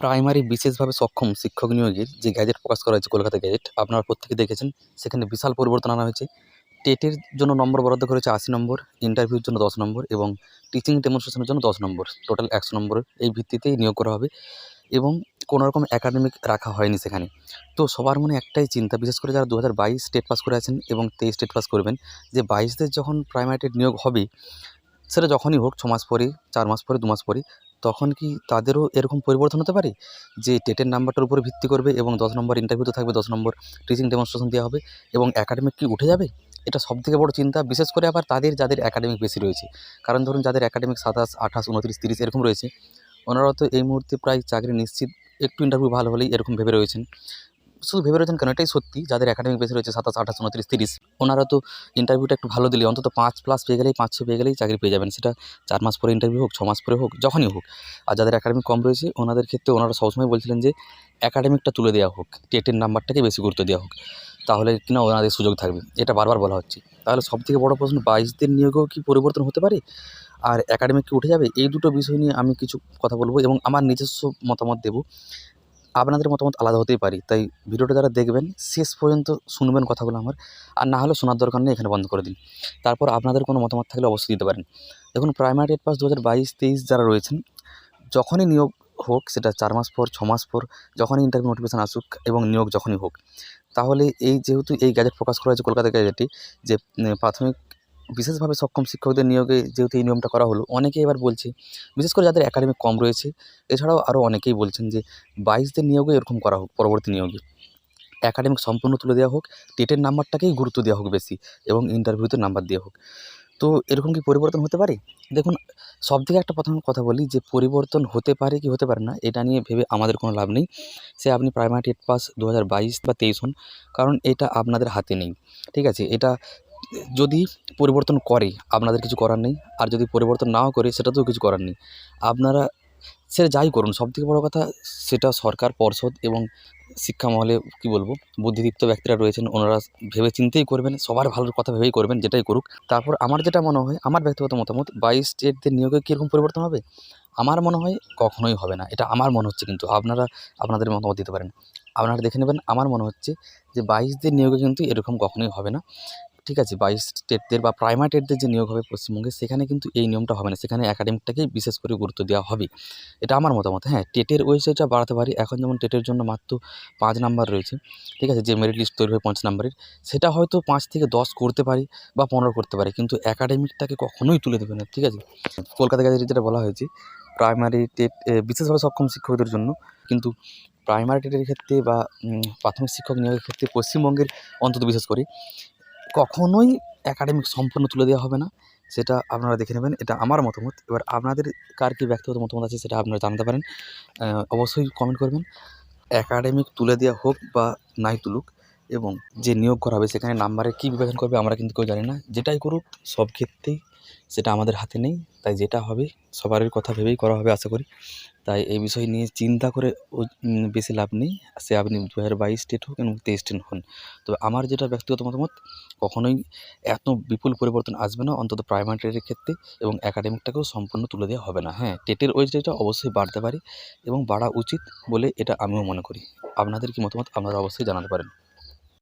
Primary বিশেষভাবে সক্ষম শিক্ষক নিয়োগের যে গ্যাজেট প্রকাশ করা হয়েছে কলকাতা গ্যাজেট, আপনারা প্রত্যেকে দেখেছেন, সেখানে বিশাল পরিবর্তন আনা হয়েছে। টেটের জন্য নম্বর বরাদ্দ করেছে আশি নম্বর ইন্টারভিউর জন্য দশ নম্বর এবং টিচিং ডেমনস্ট্রেশনের জন্য দশ নম্বর। টোটাল একশো নম্বর এই ভিত্তিতেই নিয়োগ করা হবে এবং কোনো রকম একাডেমিক রাখা হয়নি সেখানে। তো সবার মনে একটাই চিন্তা, বিশেষ করে যারা দু হাজার বাইশ স্টেট পাস করে আছেন এবং তেইশ স্টেট পাস করবেন, যে বাইশদের যখন প্রাইমারি টেট নিয়োগ হবে, সেটা যখনই হোক ছ মাস পরে, চার মাস পরে, দু মাস পরে তখন কি তাদেরও এরকম পরিবর্তন হতে পারে? যে টেটের নাম্বারটার উপরে ভিত্তি করবে এবং দশ নম্বর ইন্টারভিউতে থাকবে, দশ নম্বর টিচিং ডেমনস্ট্রেশন দেওয়া হবে এবং একাডেমিক কি উঠে যাবে? এটা সবথেকে বড় চিন্তা। বিশেষ করে আবার তাদের, যাদের একাডেমিক বেশি রয়েছে। কারণ ধরুন যাদের একাডেমিক সাতাশ, আঠাশ, উনত্রিশ, তিরিশ এরকম রয়েছে ওনারা তো এই মুহূর্তে প্রায় চাকরি নিশ্চিত, একটু ইন্টারভিউ ভালো হলেই এরকম ভেবে রয়েছেন। শুধু ভেবে রয়েছেন কেন? এটাই সত্যি। যাদের একাডেমিক বেশি রয়েছে সাতাশ, আঠাশ, উনত্রিশ, তিরিশ, ওনারা তো ইন্টারভিউটা একটু ভালো দিলে অন্তত পাঁচ প্লাস পেয়ে গেলেই, পাঁচ ছ পেয়ে গেলেই চাকরি পেয়ে যাবেন। সেটা চার মাস পরে ইন্টারভিউ হোক, ছ মাস পরে হোক, যখনই হোক। আর যাদের একাডেমিক কম রয়েছে, ওনাদের ক্ষেত্রে ওনারা সবসময় বলছিলেন যে একাডেমিকটা তুলে দেওয়া হোক টেটের নাম্বারটাকে বেশি গুরুত্ব দেওয়া হোক। তাহলে কিনা ওনাদের সুযোগ থাকবে। এটা বারবার বলা হচ্ছে। তাহলে সবথেকে বড় প্রশ্ন, বাইশদের নিয়োগেও কি পরিবর্তন হতে পারে? আর একাডেমিক কি উঠে যাবে? এই দুটো বিষয় নিয়ে আমি কিছু কথা বলব এবং আমার নিজস্ব মতামত দেবো। আপনাদের মতামত আলাদা হতেই পারি। তাই ভিডিওটা যারা দেখবেন, শেষ পর্যন্ত শুনবেন কথাগুলো আমার। আর না হলে শোনার দরকার নেই, এখানে বন্ধ করে দিন। তারপর আপনাদের কোনো মতামত থাকলে অবশ্যই দিতে পারেন। দেখুন, প্রাইমারি টেট পাস দু হাজার বাইশ, তেইশ যারা রয়েছেন, যখনই নিয়োগ হোক, সেটা চার মাস পর, ছ মাস পর, যখনই ইন্টারভিউ নোটিফিকেশান আসুক এবং নিয়োগ যখনই হোক, তাহলে এই যেহেতু এই গ্যাজেট প্রকাশ করা হয়েছে কলকাতা গ্যাজেটে যে প্রাথমিক বিশেষভাবে সক্ষম শিক্ষকদের নিয়োগে যেহেতু এই নিয়মটা করা হলো, অনেকেই এবার বলছে, বিশেষ করে যাদের একাডেমিক কম রয়েছে, এছাড়াও আরও অনেকেই বলছেন যে বাইশদের নিয়োগে এরকম করা হোক, পরবর্তী নিয়োগে। একাডেমিক সম্পূর্ণ তুলে দেওয়া হোক টেটের নাম্বারটাকেই গুরুত্ব দেওয়া হোক বেশি এবং ইন্টারভিউতে নাম্বার দেওয়া হোক। তো এরকম কি পরিবর্তন হতে পারে? দেখুন সব থেকে একটা প্রথম কথা বলি যে পরিবর্তন হতে পারে কি হতে পারে না, এটা নিয়ে ভেবে আমাদের কোনো লাভ নেই। সে আপনি প্রাইমারি টেট পাস দু হাজার বাইশ বা তেইশ হন, কারণ এটা আপনাদের হাতে নেই। ঠিক আছে, এটা যদি পরিবর্তন করে, আপনাদের কিছু করার নেই। আর যদি পরিবর্তন নাও করে, সেটাতেও কিছু করার নেই। আপনারা সে যাই করুন, সবথেকে বড় কথা সেটা সরকার, পর্ষদ এবং শিক্ষা মহলে কী বলব, বুদ্ধিদীপ্ত ব্যক্তিরা রয়েছেন, ওনারা ভেবে চিন্তেই করবেন, সবার ভালোর কথা ভেবেই করবেন, যেটাই করুক। তারপর আমার যেটা মনে হয়, আমার ব্যক্তিগত মতামত, বাইশ স্টেটদের নিয়োগে কীরকম পরিবর্তন হবে? আমার মনে হয় কখনোই হবে না। এটা আমার মনে হচ্ছে কিন্তু, আপনারা আপনাদের মতামত দিতে পারেন। আপনারা দেখে নেবেন, আমার মনে হচ্ছে যে বাইশদের নিয়োগে কিন্তু এরকম কখনোই হবে না। ঠিক আছে, বাইশ টেটদের বা প্রাইমারি টেটদের যে নিয়োগ হবে পশ্চিমবঙ্গে, সেখানে কিন্তু এই নিয়মটা হবে না। সেখানে একাডেমিকটাকেই বিশেষ করে গুরুত্ব দেওয়া হবে। এটা আমার মতামত। হ্যাঁ টেটের ওয়েসেজটা বাড়াতে পারি। এখন যেমন টেটের জন্য মাত্র পাঁচ নাম্বার রয়েছে, ঠিক আছে, যে মেরিট লিস্ট তৈরি হয় পাঁচ নাম্বারের, সেটা হয়তো পাঁচ থেকে দশ করতে পারি বা পনেরো করতে পারি, কিন্তু একাডেমিকটাকে কখনোই তুলে দেবে না, ঠিক আছে। কলকাতা গেজেটে যেটা বলা হয়েছে, প্রাইমারি টেট বিশেষভাবে সক্ষম শিক্ষকদের জন্য, কিন্তু প্রাইমারি টেটের ক্ষেত্রে বা প্রাথমিক শিক্ষক নিয়োগের ক্ষেত্রে পশ্চিমবঙ্গের অন্তত বিশেষ করে কখনোই একাডেমিক সম্পূর্ণ তুলে দেওয়া হবে না। সেটা আপনারা দেখে নেবেন, এটা আমার মতামত। এবার আপনাদের কার কী ব্যক্তিগত মতামত আছে সেটা আপনারা জানাতে পারেন। অবশ্যই কমেন্ট করবেন। একাডেমিক তুলে দেওয়া হোক বা নাই তুলুক এবং যে নিয়োগ করা হবে সেখানে নাম্বারে কী বিবেচনা করবে আমরা কিন্তু কেউ জানি না। যেটাই করুক, সব ক্ষেত্রেই সেটা আমাদের হাতে নেই। তাই যেটা হবে, সবারই কথা ভেবেই করা হবে, আশা করি। তাই এই বিষয় নিয়ে চিন্তা করে বেশি লাভ নেই। সে আপনি দু হাজার বাইশ স্টেট হোক এবং তেইশ স্টেট হন। তো আমার যেটা ব্যক্তিগত মতামত, কখনোই এত বিপুল পরিবর্তন আসবে না, অন্তত প্রাইমারি টেটের ক্ষেত্রে এবং একাডেমিকটাকেও সম্পূর্ণ তুলে দেওয়া হবে না। হ্যাঁ টেটের ওয়েজটা অবশ্যই বাড়তে পারে এবং বাড়া উচিত বলে এটা আমিও মনে করি। আপনাদের কি মতামত, আপনারা অবশ্যই জানাতে পারেন।